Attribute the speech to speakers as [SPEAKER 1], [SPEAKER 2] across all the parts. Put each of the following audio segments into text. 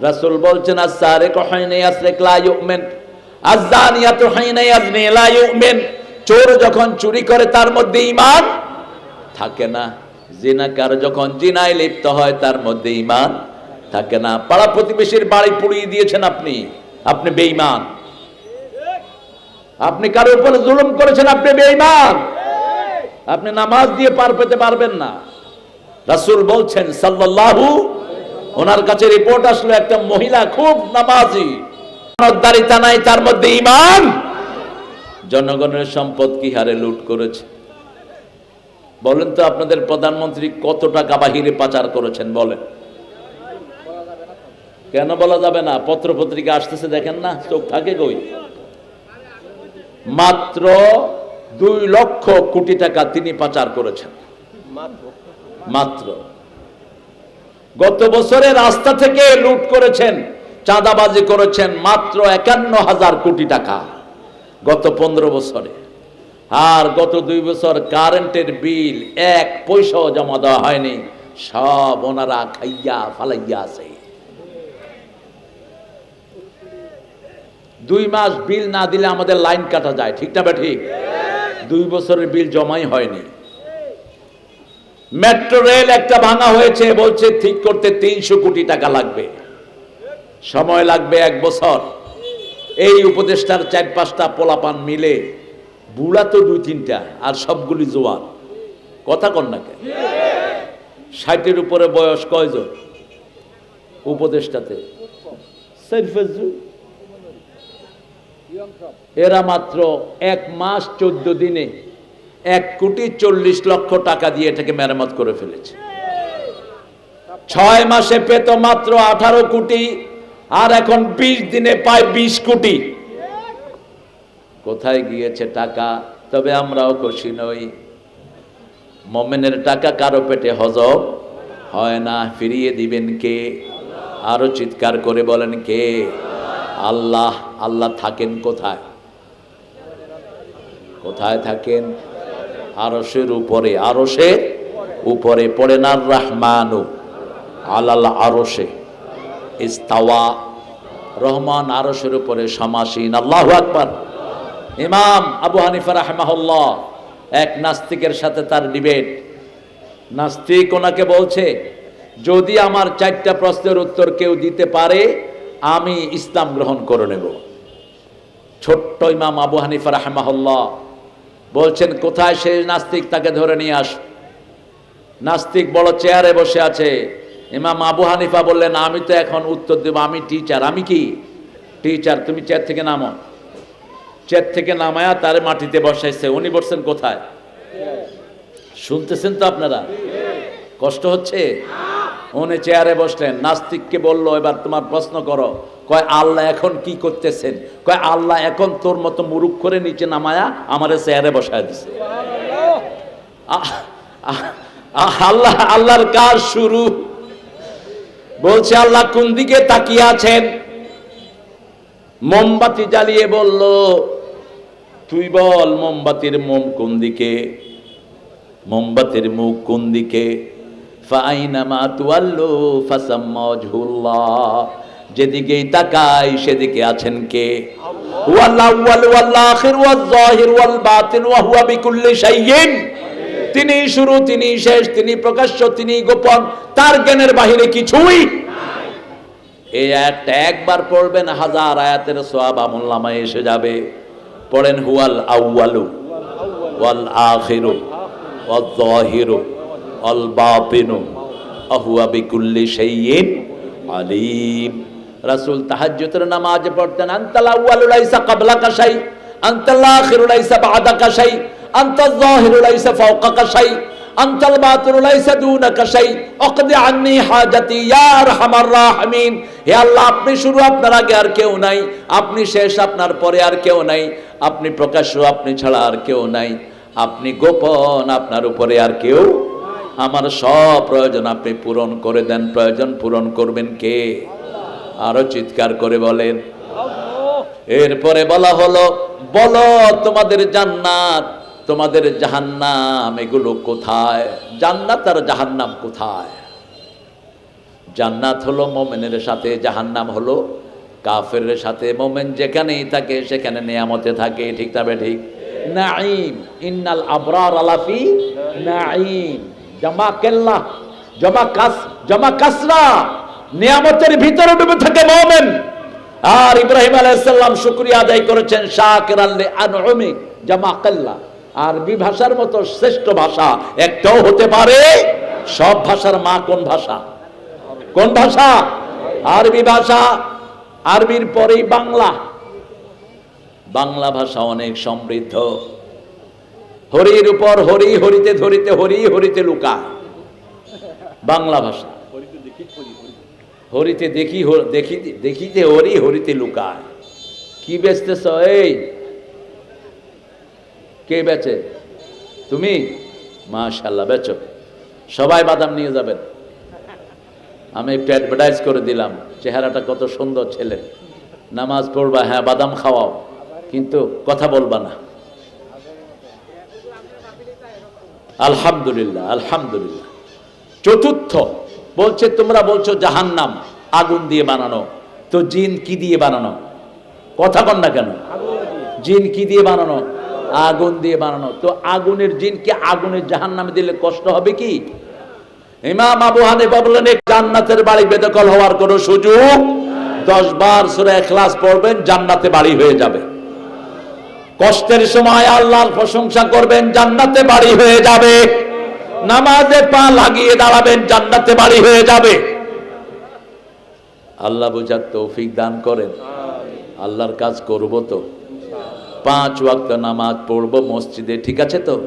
[SPEAKER 1] রাসূল বলছেন আস-সারিকু হাইনা ইয়াসরিক লা ইউমিন। আজ-জানিয়াতু হাইনা ইয়াজনি লা ইউমিন। চোর যখন চুরি করে, তার মধ্যে ঈমান থাকে না। জিনাকার যখন জিনায় লিপ্ত হয়, তার মধ্যে ঈমান থাকে না। পাড়া প্রতিবেশীর বাড়ি পুড়িয়ে দিয়েছেন আপনি। আপনি বেঈমান। আপনি কারোর উপরে জুলুম করেছেন, আপনি বেঈমান। আপনি নামাজ দিয়ে পার পেতে পারবেন না। রাসূল বলছেন, সাল্লাল্লাহু ওনার কাছে রিপোর্ট আসলো, একটা মহিলা খুব নামাজি। দারিতা নাই তার মধ্যে ঈমান। জনগণের সম্পদ কি হারে লুট করেছে? বলেন তো আপনাদের প্রধানমন্ত্রী কত টাকা বাহিরে পাচার করেছেন, বলেন। কেন বলা যাবে না? পত্র পত্রিকা আসতেছে, দেখেন না, চোখ থাকে কই? মাত্র দুই লক্ষ কোটি টাকা তিনি পাচার করেছেন। মাত্র। গত বছরে রাস্তা থেকে লুট করেছেন, চাঁদাবাজি করেছেন মাত্র একান্ন হাজার কোটি টাকা গত পনেরো বছরে। আর গত দুই বছর কারেন্টের বিল এক পয়সাও জমা দেওয়া হয়নি, সব ওনারা খাইয়া ফালাইয়া আছে। দুই মাস বিল না দিলে আমাদের লাইন কাটা যায়, ঠিক না বা ঠিক? দুই বছরের বিল জমাই হয়নি। মেট্রো রেল একটা ভাঙা হয়েছে বলছে ঠিক করতে তিনশো কোটি টাকা লাগবে। সময় লাগবে এক বছর। এই উপদেষ্টার চার পাঁচটা পোলাপান মিলে বুড়া তো দুই তিনটা আর সবগুলি জোয়ান। কথা কন না কেন? ষাটের উপরে বয়স কয়জন? উপদেষ্টাতে। এরা মাত্র এক মাস চোদ্দ দিনে এক কোটি চল্লিশ লক্ষ টাকা দিয়ে এটাকে মেরামত করে ফেলেছে। ছয় মাসে পেত মাত্র আঠারো কোটি, আর এখন বিশ দিনে পায় বিশ কোটি। কোথায় গিয়েছে টাকা? তবে আমরাও খুশি নই। মোমেনের টাকা কারও পেটে হজব হয় না। ফিরিয়ে দিবেন কে? আরও চিৎকার করে বলেন কে? আল্লাহ আল্লাহ থাকেন কোথায়? কোথায় থাকেন? আরসের উপরে আরসের উপরে পড়ে না রহমানু, আলাল আরসে ইস্তাওয়া, রহমান আরসের উপরে সমাসীন, আল্লাহ আকবার। ইমাম আবু হানিফা রাহমাহুল্লাহ, এক নাস্তিকের সাথে তার ডিবেট। নাস্তিক ওনাকে বলছে, যদি আমার চারটা প্রশ্নের উত্তর কেউ দিতে পারে, আমি ইসলাম গ্রহণ করে নেব। ছোট্ট ইমাম আবু হানিফা রাহমাহুল্লাহ বলছেন কোথায় সেই নাস্তিক? তাকে ধরে নিয়ে আস। নাস্তিক বড় চেয়ারে বসে আছে। ইমাম আবু হানিফা বললেন আমি তো এখন উত্তর দেব আমি টিচার আমি কি? টিচার তুমি চেয়ার থেকে নামো। চেয়ার থেকে নামায়া তারে মাটিতে বসাইছে। উনি বসছেন কোথায়? শুনতেছেন তো আপনারা? কষ্ট হচ্ছে? উনি চেয়ারে বসলেন। নাস্তিককে বলল এবার তোমার প্রশ্ন করো। কয়, আল্লাহ এখন কি করতেছেন? কয়, আল্লাহ এখন তোর মতো মুরুখ করে নিচে নামায়া আমারে চেয়ারে বসায় দিছে। আল্লাহ, আল্লাহর কাজ শুরু। বলছে, আল্লাহ কোন দিকে তাকিয়ে আছেন? মোমবাতি জ্বালিয়ে বলল, তুই বল, মোমবাতির মোম কোন দিকে? মোমবাতির মুখ কোন দিকে? ফাইনামা তুয়াল্লু ফাসাম্মা ওয়াজহুল্লাহ। যেদিকেই তাকাই সেদিকে আছেন কে? তিনি শুরু, তিনি শেষ, তিনি প্রকাশ্য, তিনি গোপন। তার জ্ঞানের বাহিরে কিছুই এই আয়াতটা একবার পড়বেন, হাজার আয়াতের সোয়াব আমুল্লামায় এসে যাবে। পড়েন হুয়াল আউয়ালু ওয়াল আখিরু ওয়াল যাহিরু ওয়াল বাতিনু আহুয়া বিকুল্লি শাইইন আলিম। রাসূল তাহাজ্জুদের নামাজ পড়তেন, আনতাল আউয়ালু লাইসা ক্বাবলাকা শাই আনতাল আখিরু লাইসা বা'দাকা শাই আনতাল যাহিরু লাইসা ফাওকাকা শাই আনতাল বাতিনু লাইসা দুনাকা শাই অকদি আন্নি হাজাতি হে আল্লাহ, আপনি শুরু আপনার আগে আর কেউ নাই, আপনি শেষ আপনার পরে আর কেউ নাই, আপনি প্রকাশ্য, আপনি ছাড়া আর কেউ নাই, আপনি গোপন আপনার উপরে আর কেউ আমার সব প্রয়োজন আপনি পূরণ করে দেন, প্রয়োজন পূরণ করবেন কে? আরও চিৎকার করে বলেন এরপরে বলা হলো বলো তোমাদের জান্নাত তোমাদের জাহান্নাম এগুলো কোথায়? জান্নাত আর জাহান্নাম কোথায়? জান্নাত হলো মোমেনের সাথে জাহান্নাম হলো কাফের সাথে। মোমেন যেখানেই থাকে সেখানে নিয়ামতে থাকে ঠিক তবে ঠিক? নাইম ইন্নাল আবরার আলাফি নাইম জামা কেল্লা জমা কাস জমা কাসরা। নিয়ামতের ভিতরে ডুবে থাকে মোমেন। আর ইব্রাহিম আলাইসাল্লাম শুক্রিয়া আদায় করেছেন, শাকের আল্লে আনউমি জামা কাল্লা। আরবি ভাষার মতো শ্রেষ্ঠ ভাষা একটাও হতে পারে, সব ভাষার মা কোন ভাষা? কোন ভাষা? আরবি ভাষা। আরবির পরেই বাংলা। বাংলা ভাষা অনেক সমৃদ্ধ। হরির উপর হরি, হরিতে ধরিতে হরি, হরিতে লুকা বাংলা ভাষা। হরিতে দেখি দেখি, দেখিতে হরি, হরিতে লুকায়। কি বেচতেছ এই? কে বেচে? তুমি? মাশাল্লাহ, বেচো। সবাই বাদাম নিয়ে যাবেন। আমি একটু অ্যাডভার্টাইজ করে দিলাম, চেহারাটা কত সুন্দর ছেলে। নামাজ পড়বা হ্যাঁ বাদাম খাওয়াও, কিন্তু কথা বলবা না। আলহামদুলিল্লাহ আলহামদুলিল্লাহ। চতুর্থ। বলছে, তোমরা বলছো জাহান্নাম, আগুন দিয়ে বানানো। তো জিন কি দিয়ে বানানো? কথা কন না কেন? জিন কি দিয়ে বানানো? আগুন দিয়ে বানানো। তো আগুনের জিনকে আগুনের জাহান্নামে দিলে কষ্ট হবে কি? ইমাম আবু হানিফা বললেন জান্নাতের বাড়ি বেদখল হওয়ার কোনো সুযোগ দশ বার সুরে এখলাস পড়বেন, জান্নাতে বাড়ি হয়ে যাবে। কষ্টের সময় আল্লাহর প্রশংসা করবেন, জান্নাতে বাড়ি হয়ে যাবে। নামাজে পা লাগিয়ে দাঁড়াবেন, জান্নাতে বাড়ি হয়ে যাবে। আল্লাহ বুঝার তৌফিক দান করেন। আল্লাহর কাজ করব তো। পাঁচ ওয়াক্ত নামাজ পড়ব মসজিদে, ঠিক আছে তো?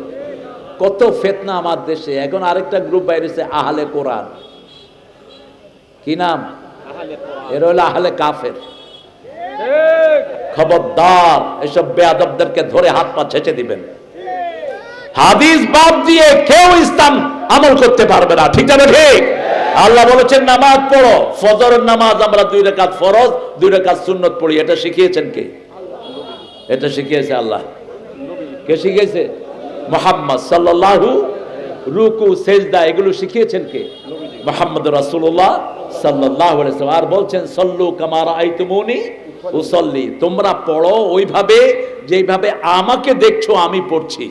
[SPEAKER 1] কত ফেতনা আমার দেশে। এখন আরেকটা গ্রুপ বাইরেছে, আহলে কোরআন। কি নাম? এর হলো আহলে কাফের। খবরদার, এসব বেয়াদবদেরকে ধরে হাত পা ছেঁচে দিবেন। হাদিস বাদ দিয়ে কেউ ইসলাম আমল করতে পারবে না। ঠিক আছে ঠিক? আল্লাহ বলেছেন, নামাজ পড়ো, ফজরের নামাজ আমরা দুই রেখাত ফরজ, দুই রেখাত সুন্নত পড়ি। এটা শিখিয়েছেন কে? এটা শিখিয়েছে আল্লাহ। কে শিখিয়েছে? মোহাম্মদ সাল্লাল্লাহু রুকু, সেজদা, এগুলো শিখিয়েছেন কে? মোহাম্মদ আলাইহি ওয়াসাল্লাম। আর বলছেন, সল্লু কামারা আইতুমুনি উসল্লি। তোমরা পড়ো ওইভাবে, যেইভাবে আমাকে দেখছ আমি পড়ছি।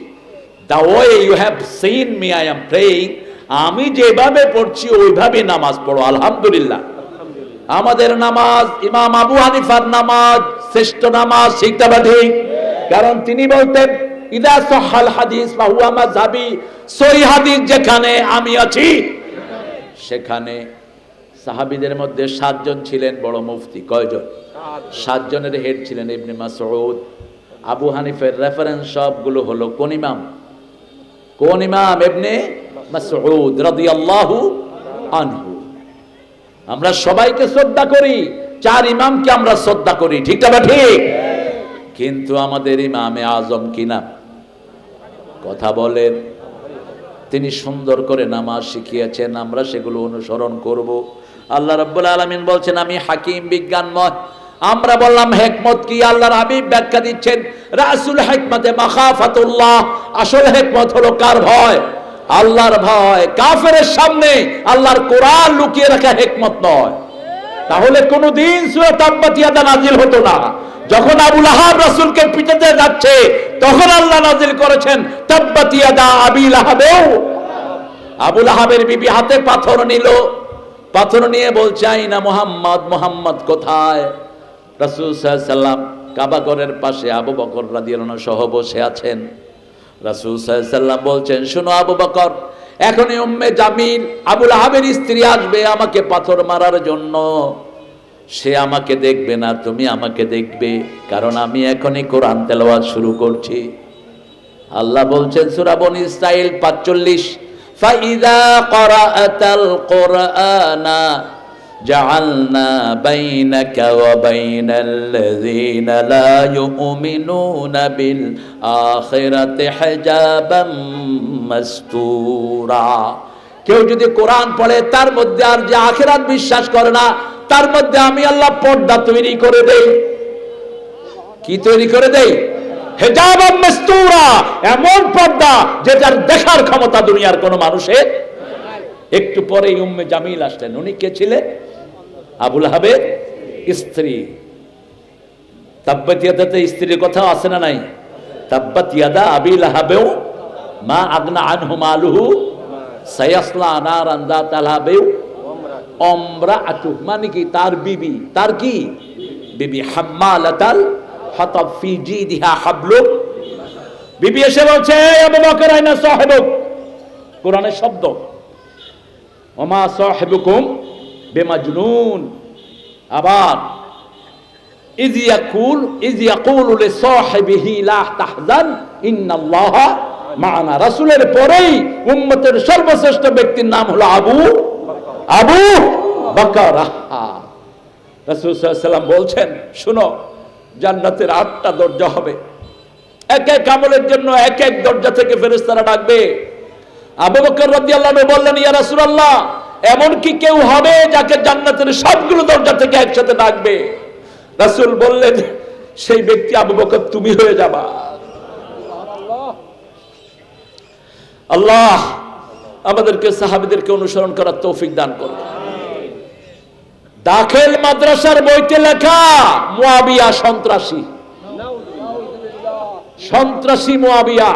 [SPEAKER 1] The way you have seen me I am praying আমি যেভাবে পড়ছি ওইভাবে নামাজ পড়ো আলহামদুলিল্লাহ। আমাদের নামাজ ইমাম আবু হানিফার নামাজ শ্রেষ্ঠ নামাজ শিখতে হবে ঠিক? কারণ তিনি বলতেন ইদা সহাল হাদিস বা হুয়া মাযহাবি সহি হাদিস যেখানে আমি আছি সেখানে সাহাবীদের মধ্যে সাতজন ছিলেন বড় মুফতি কয়জন? সাতজনের হেড ছিলেন ইবনে মাসউদ। আবু হানিফের রেফারেন্স সবগুলো হলো কোন ইমাম? কোন ইমাম ইবনে মাসউদ রাদিয়াল্লাহু আনহু। আমরা সবাইকে শ্রদ্ধা করি, চার ইমামকে আমরা শ্রদ্ধা করি, ঠিক না ঠিক কিন্তু আমাদের ইমামে আজম কিনা? কথা বলেন। তিনি সুন্দর করে নামাজ শিখিয়েছেন, আমরা সেগুলো অনুসরণ করব। আল্লাহ রাব্বুল আলামিন বলছেন, আমি হাকিম, বিজ্ঞানময় আমরা বললাম, হেকমত কি? আল্লাহর হাবিব ব্যাখ্যা দিচ্ছেন, রাসুল হেকমতে মাখাফাতুল্লাহ। আসল হেকমত হলো কার ভয়? আল্লাহর ভয়। কাফেরের সামনে আল্লাহর কোরআন লুকিয়ে রাখা হেকমত নয়। তাহলে কোনদিন সূরা তাব্বাতিয়াদা নাজিল হতো না। যখন আবুল আহাব রাসূলকে পিটাতে যাচ্ছে, তখন আল্লাহ নাজিল করেছেন তাব্বাতিয়াদা আবিল আহাবেও আবুল আহাবের বিবি হাতে পাথর নিল। পাথর নিয়ে বলছে, আইনা মোহাম্মদ মোহাম্মদ কোথায়? রাসূল সাল্লাম কাবা পাশে আবু বকর রাদিয়াল্লাহু সহ বসে আছেন। রাসূল সাল্লাম বলছেন, শোনো আবু বকর, এখনই উম্মে জামিল আবুল আহাবের স্ত্রী আসবে আমাকে পাথর মারার জন্য। সে আমাকে দেখবে না, তুমি আমাকে দেখবে, কারণ আমি এখনই কোরআন তেলাওয়াত শুরু করছি। আল্লাহ বলছেন, সূরা বনি ইসরাইল 45 ফাইদা ক্রাআতাল কুরআনা جعلنا بينك وبين الذين لا يؤمنون بالآخرة حجابا مستورا কেউ যদি কোরআন পড়ে তার মধ্যে আর যে আখেরাত বিশ্বাস করে না তার মধ্যে আমি আল্লাহ পর্দা তৈরি করে দেই কি তৈরি করে দেই হেজাব মেস্তুরা এমন পর্দা যেটার দেখার ক্ষমতা দুনিয়ার কোনো মানুষের একটু পরে উম্মে জামিল আসলেন উনি কে ছিলেন আবুল হাবের স্ত্রী। তাব্বাত ইয়াদাতে স্ত্রীর কথা আছে না নাই? তাব্বাত ইয়াদা আবিল হাবেও মা আগনা আনহু মালুহু সায়াসলা নারান যাত আলহাবেও অমরা আতু মানে কি? তার বিবি। তার কি? বিবি হাম্মালাতাল হাতাব ফি জিদিহা হাবলু। বিবি এসে বলছে, "এই আবু বকর, আইনা সাহেবক? কোরআনের শব্দ। ওমা সাহেবুকুম বেমাজনুন। আবার পরেই উম্মতের সর্বশ্রেষ্ঠ ব্যক্তির নাম হলো আবু আবু বকর রাসূল সাল্লাল্লাহু বলছেন, শুনো, জান্নাতের আটটা দরজা হবে। এক এক আমলের জন্য এক এক দরজা থেকে ফেরেশতারা ডাকবে। আবু বকর রাদিয়াল্লাহু বললেন, ইয়া রাসূলুল্লাহ এমন কি কেউ হবে যাকে জান্নাতের সবগুলো দরজা থেকে একসাথে ডাকবে। রাসূল বললেন, সেই ব্যক্তি আবু বকর, তুমি হয়ে যাবা। আল্লাহ আমাদেরকে, সাহাবীদেরকে অনুসরণ করার তৌফিক দান করবে দাখিল মাদ্রাসার বইতে লেখা, মুয়াবিয়া সন্ত্রাসী। সন্ত্রাসী মুয়াবিয়া।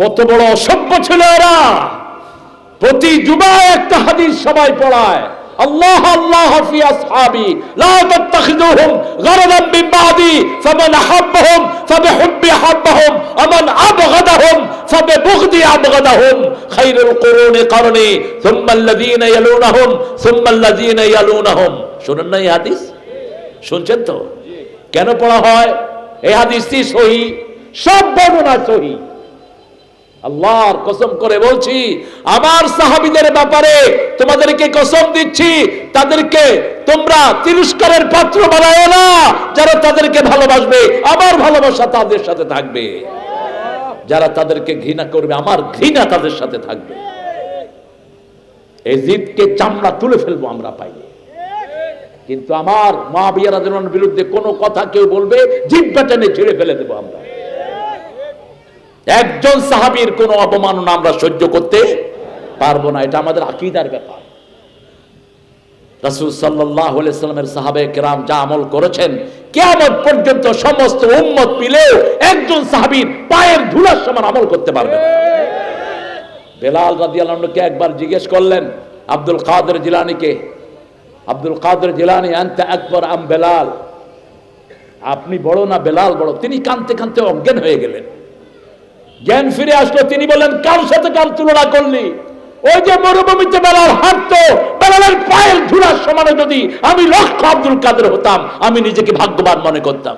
[SPEAKER 1] কত বড় অসভ্য ছিল এরা। প্রতি জুমায় একটা হাদিস সবাই পড়ায়। আল্লাহ আল্লাহ ফি আসহাবি, লা তাত্তাখিযুহুম গরাদান মিন বাদি, ফামান আহাব্বাহুম ফাবিহুব্বি আহাব্বাহুম, আমান আবগাদাহুম ফাবিবুগদি আবগাদাহুম। খায়রুল কুরুনি করনি সুম্মা আল্লাযীনা ইয়ালুনাহুম সুম্মা আল্লাযীনা ইয়ালুনাহুম। শুনেন না এই হাদিস? শুনছেন তো? কেন পড়া হয়? এই হাদিসটি সহি, সব বর্ণনা সহি। আল্লাহর কসম করে বলছি, আমার সাহাবীদের ব্যাপারে তোমাদেরকে কসম দিচ্ছি, তাদেরকে তোমরা তিরস্কারের পাত্র বানায় না, যারা তাদেরকে ভালোবাসবে, আমার ভালোবাসা তাদের সাথে থাকবে। যারা তাদেরকে ঘৃণা করবে, আমার ঘৃণা তাদের সাথে থাকবে। এই জিদকে চামড়া তুলে ফেলব আমরা পাই। কিন্তু আমার মা বিয়ারাদের বিরুদ্ধে কোনো কথা কেউ বলবে জিব্বা টেনে ছিঁড়ে ফেলে দেবো আমরা। একজন সাহাবীর কোনো অপমাননা আমরা সহ্য করতে পারব না। এটা আমাদের আকিদার ব্যাপার। রাসূল সাল্লামের সাহাবে কেরাম যা আমল করেছেন, কিয়ামত পর্যন্ত সমস্ত উম্মত মিলেও একজন সাহাবীর পায়ের ধুলার সমান আমল করতে পারবে না। বেলাল রাদিয়াল্লাহু আনহুকে একবার জিজ্ঞেস করলেন, আব্দুল কাদের জিলানীকে? আব্দুল কাদের জিলানী, আনতে একবার আম বেলাল? আপনি বড় না বেলাল বড়? তিনি কানতে কানতে অজ্ঞান হয়ে গেলেন। জ্ঞান ফিরে আসলো, তিনি বললেন, কার সাথে কার তুলনা করলি? ওই যে মরুভূমিতে বেলাল হাঁটতো, বেলালের পায়ের ধুলার সমানে যদি আমি লক্ষ আব্দুল কাদের হতাম, আমি নিজেকে ভাগ্যবান মনে করতাম।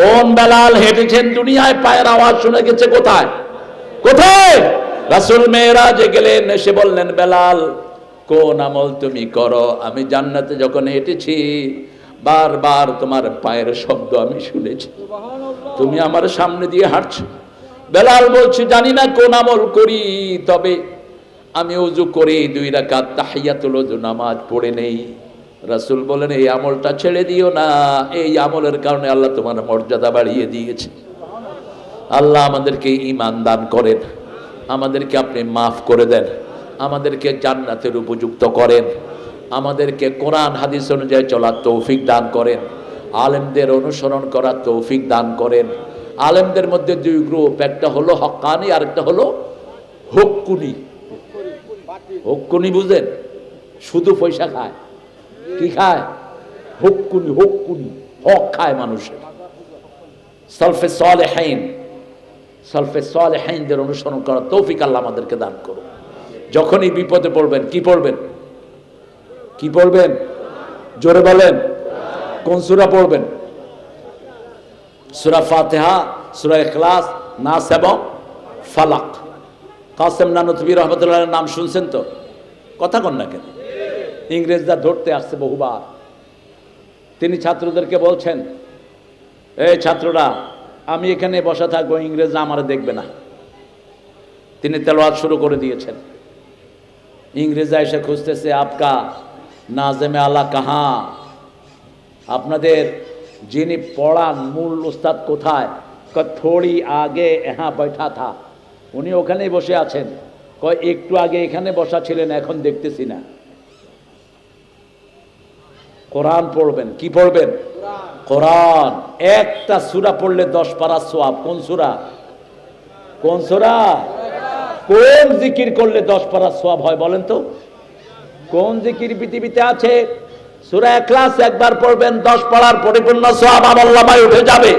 [SPEAKER 1] কোন বেলাল হেঁটেছেন দুনিয়ায়, পায়ের আওয়াজ শুনে গেছে কোথায়? কোথায়? রাসুল মেয়েরা যে গেলেন, এসে বললেন, বেলাল, কোন আমল তুমি করো? আমি জান্নাতে যখন হেঁটেছি, বারবার তোমার পায়ের শব্দ আমি শুনেছি। তুমি আমার সামনে দিয়ে হাঁটছো। বেলাল বলছে, জানি না কোন আমল করি, তবে আমি উজু করি, দুই রাকাত তাহিয়াতুল ওযু নামাজ পড়ে নেই। রাসূল বলেন, এই আমলটা ছেড়ে দিও না, এই আমলের কারণে আল্লাহ তোমার মর্যাদা বাড়িয়ে দিয়েছে। আল্লাহ আমাদেরকে ঈমান দান করেন, আমাদেরকে আপনি মাফ করে দেন, আমাদেরকে জান্নাতের উপযুক্ত করেন, আমাদেরকে কোরআন, হাদিস অনুযায়ী চলার তৌফিক দান করেন, আলেমদের অনুসরণ করার তৌফিক দান করেন। আলেমদের মধ্যে দুই গ্রুপ একটা হলো হক্কানি আর একটা হলো হক্কুনি। হক্কুনি বুঝেন শুধু পয়সা খায়। কি খায়? হক্কুনি হক্কুনি। হক খায় মানুষের। সলফে সলে হাইন সলফে সলে হাইনদের অনুসরণ করার তৌফিক আল্লাহ আমাদেরকে দান করুন যখনই বিপদে পড়বেন, কি পড়বেন? কি পড়বেন? জোরে বলেন। কোন সুরা পড়বেন? সুরা ফাতেহা, সুরা ইখলাস, নাস এবং ফালাক। কাসেম নানতবী রহমতুল্লাহ নাম শুনছেন তো? কথা কন না কেন? ইংরেজরা ধরতে আসছে বহুবার। তিনি ছাত্রদেরকে বলছেন, এই ছাত্ররা, আমি এখানে বসা থাকব, ইংরেজরা আমার দেখবে না। তিনি তেলোয়াত শুরু করে দিয়েছেন। ইংরেজরা এসে খুঁজতেছে, আপকা নাজেমে আলা কাহা? আপনাদের যিনি পড়ান মূল উস্তাদ কোথায় থোড়ি আগে হ্যাঁ বৈঠা থা উনি ওখানেই বসে আছেন কয় একটু আগে এখানে বসা ছিলেন এখন দেখতেছি না কোরআন পড়বেন কি পড়বেন কোরআন একটা সুরা পড়লে দশ পারা সোয়াব কোন সুরা কোন সুরা কোন জিকির করলে দশ পারা সোয়াব হয় বলেন তো কোন জিকির পৃথিবীতে আছে সুরা ক্লাস একবার পড়বেন দশ পড়ার পরিপূর্ণ সব আল্লামায় উঠে যাবে।